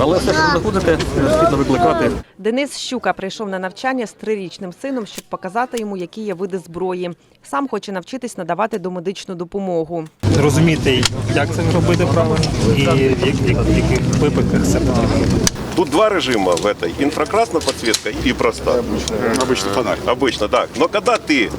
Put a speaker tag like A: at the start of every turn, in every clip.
A: Але все, що знаходите, необхідно викликати.
B: Денис Щука прийшов на навчання з трирічним сином, щоб показати йому, які є види зброї. Сам хоче навчитись надавати домедичну допомогу.
C: розуміти, як це робити правильно і в як- як- в яких випадках це потрібно.
D: Тут два режима в этой. Инфракрасная подсветка и простая.
E: Обычно фонарь.
D: Обычно, так. Но когда ти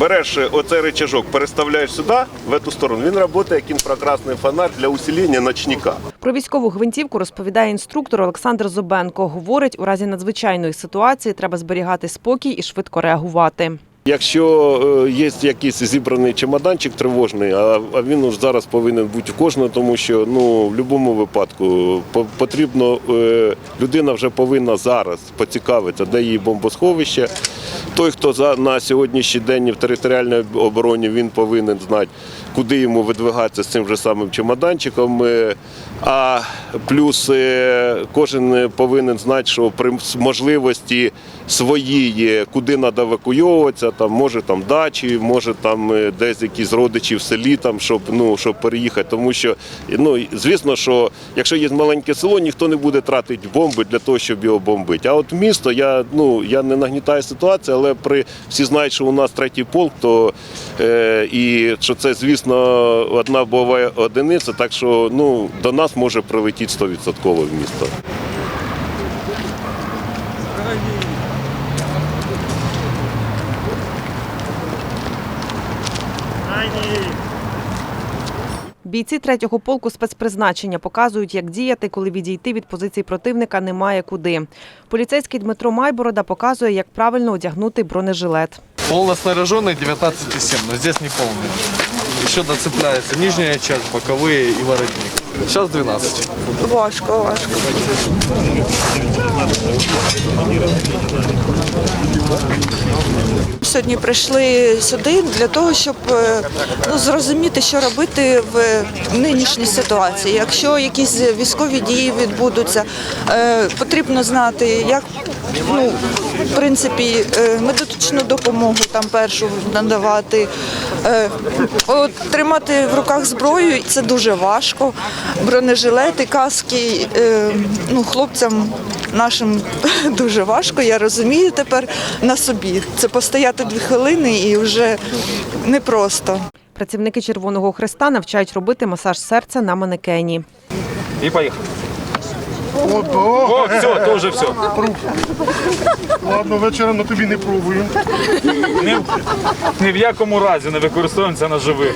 D: береш оцей рычажок, переставляєш сюди, в эту сторону, він працює як інфракрасний фонарь для усилення ночника.
B: Про військову гвинтівку розповідає інструктор Олександр Зобенко. Говорить, у разі надзвичайної ситуації треба зберігати спокій і швидко реагувати.
D: Якщо е, є якийсь зібраний чемоданчик тривожний, а він уж зараз повинен бути у кожного, тому що ну в будь-якому випадку по- потрібно е, людина вже повинна зараз поцікавитися, де її бомбосховище. Той, хто за на сьогоднішній день в територіальній обороні, він повинен знати, куди йому видвигатися з цим же самим чемоданчиком. Е, А плюс е, кожен повинен знати, що при можливості своїй, куди треба евакуйовуватися, там може там дачі, може там е, десь якісь родичі в селі, там щоб ну щоб переїхати. Тому що ну звісно, що якщо є маленьке село, ніхто не буде тратити бомби для того, щоб його бомбити. А от місто, я ну я не нагнітаю ситуацію, але при всі знають, що у нас третій полк, то е, і що це, звісно, одна бойова одиниця, так що ну до нас може прилетіти 100% в місто.
B: Бійці третього полку спецпризначення показують, як діяти, коли відійти від позицій противника немає куди. Поліцейський Дмитро Майборода показує, як правильно одягнути бронежилет.
F: Полно снаряженный 19,7, но здесь не полный. Еще доцепляется нижняя часть, боковые и воротник. Сейчас 12.
G: Важко, важко. Сьогодні прийшли сюди для того, щоб е, ну, зрозуміти, що робити в нинішній ситуації. Якщо якісь військові дії відбудуться, е, потрібно знати, як ну, в принципі е, медичну допомогу там першу надавати. Тримати в руках зброю це дуже важко. Бронежилети, каски ну, хлопцям нашим дуже важко. Я розумію тепер на собі. Це постояти дві хвилини і вже непросто.
B: Працівники Червоного Хреста навчають робити масаж серця на манекені.
F: И поехали. О, все, то уже все.
E: Ладно, вечором на тобі не пробую.
F: Ні, ні в якому разі не використовуємо це на живих.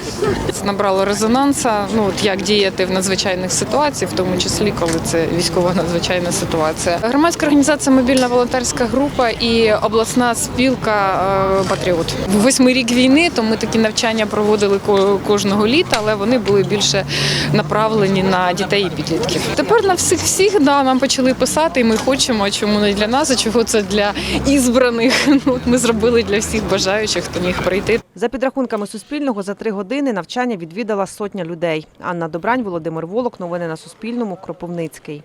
H: Набрало резонанса. Ну от як діяти в надзвичайних ситуаціях, в тому числі коли це військова надзвичайна ситуація. Громадська організація Мобільна волонтерська група і обласна спілка е, Патріот. Восьмий рік війни, то ми такі навчання проводили ко- кожного літа, але вони були більше направлені на дітей і підлітків. Тепер на всіх всіх да нам почали писати, і ми хочемо, чому не для нас, а чого це для ізбраних. Ну от ми зробили для всіх бажаючих, хто міг прийти.
B: За підрахунками Суспільного, за три години навчання відвідала сотня людей. Анна Добрань, Володимир Волок. Новини на Суспільному. Кропивницький.